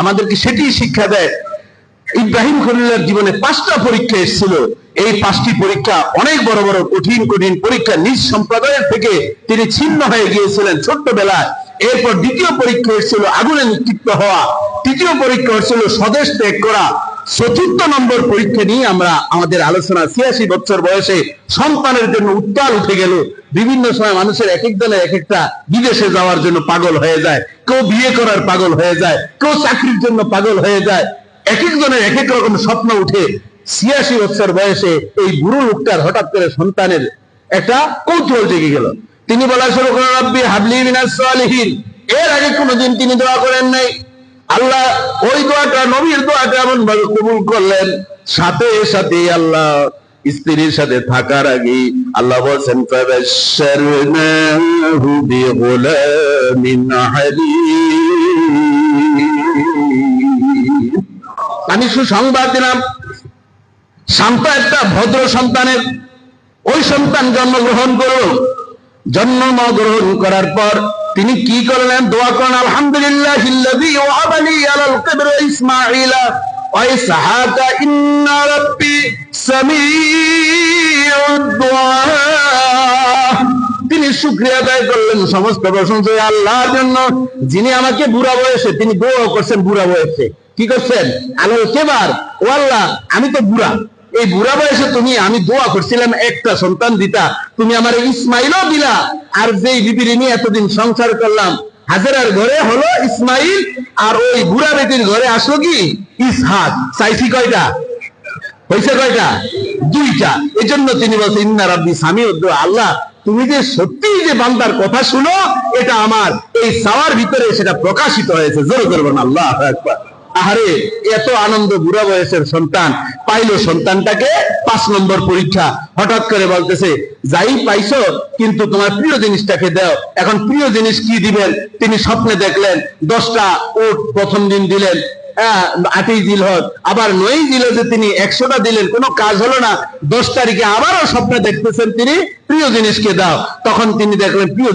আমাদেরকে সেটি শিক্ষা দেয়। ইব্রাহিম খলিলার জীবনে পাঁচটা পরীক্ষা এসেছিল। এই পাঁচটি পরীক্ষা অনেক বড় বড় কঠিন কঠিন পরীক্ষা নিজ সম্প্রদায়ের থেকে তিনি ছিন্ন হয়ে গিয়েছিলেন ছোট্টবেলায়। এরপর দ্বিতীয় পরীক্ষা এসেছিল আগুনে নিক্ষিপ্ত হওয়া। তৃতীয় পরীক্ষা হচ্ছিল স্বদেশ ত্যাগ করা। চতুর্থ নম্বর পরীক্ষা নিয়ে আমরা আমাদের আলোচনা, ছিয়াশি বছর বয়সে সন্তানের জন্য উত্তাল উঠে গেল। বিভিন্ন সময় মানুষের এক এক দলে এক একটা বিদেশে যাওয়ার জন্য পাগল হয়ে যায়, কেউ বিয়ে করার পাগল হয়ে যায়, কেউ চাকরির জন্য পাগল হয়ে যায়। এক একজনের এক এক রকম স্বপ্ন উঠে। ছিয়াশি বছর বয়সে এই বুড়ো লোকটার হঠাৎ করে সন্তানের একটা কৌতূহল জেগে গেল। তিনি বলা শুরু করেন রব্বি হাবলি মিনাস এর আগে কোনোদিন তিনি দোয়া করেন নাই। আল্লাহ ওই দোয়াটা, নবীর দোয়াটা এমন ভাবে কবুল করলেন, সাথে সাথে আল্লাহ স্ত্রীর সাথে থাকার আগে আল্লাহ বলছেন আমি সুসংবাদ দিলাম, শান্ত একটা ভদ্র সন্তানের, ওই সন্তান জন্মগ্রহণ করল। জন্ম গ্রহণ করার পর তিনি কি করলেন? দোয়া করেন আলহামদুলিল্লাহ দুআ তিনি শুক্রিয়া আদায় করলেন, সমস্ত প্রশংসা আল্লাহর জন্য। যিনি আমাকে বুড়া বয়সে, তিনি দোয়া করছেন বুড়া বয়সে। কি করছেন? আল্লাহ কেবার। ও আল্লাহ, আমি তো বুড়া। এই বুড়া বয়সে তুমি, আমি দোয়া করছিলাম, একটা সন্তান দিতা। তুমি আমার ইসমাইলও দিলা। আর যেই বিবির নিয়ে এতদিন সংসার করলাম, হাজারার ঘরে হলো ইসমাইল, আর ওই বুড়া বেটির ঘরে আসলো কি? ইসহাক। চাইছি কয়টা? হয়েছে কয়টা? দুইটা। এই জন্য তিনি বলছেন ইন্না রাব্বি স্বামী আল্লাহ, তুমি যে সত্যি যে বান্দার কথা শুনো, এটা আমার। এই সাওয়ার ভিতরে সেটা প্রকাশিত হয়েছে। জোর করবেন আল্লাহ আহারে, এত আনন্দ বুড়া বয়সের সন্তান। পাইলো সন্তানটাকে পাঁচ নম্বর পরীক্ষা। হঠাৎ করে বলতেছে যাই পাইছো কিন্তু তোমার প্রিয় জিনিসটাকে দাও। এখন প্রিয় জিনিস কি দিবেন? তিনি স্বপ্নে দেখলেন দশটা উট প্রথম দিন দিলেন হ্যাঁ, আটই জিলহজ। আবার নয় দিল যে তিনি একশোটা দিলেন কোনো কাজ হলো না। দশ তারিখে আবারও স্বপ্নে দেখতেছেন তিনি প্রিয় জিনিসকে দাও। তখন তিনি দেখলেন প্রিয়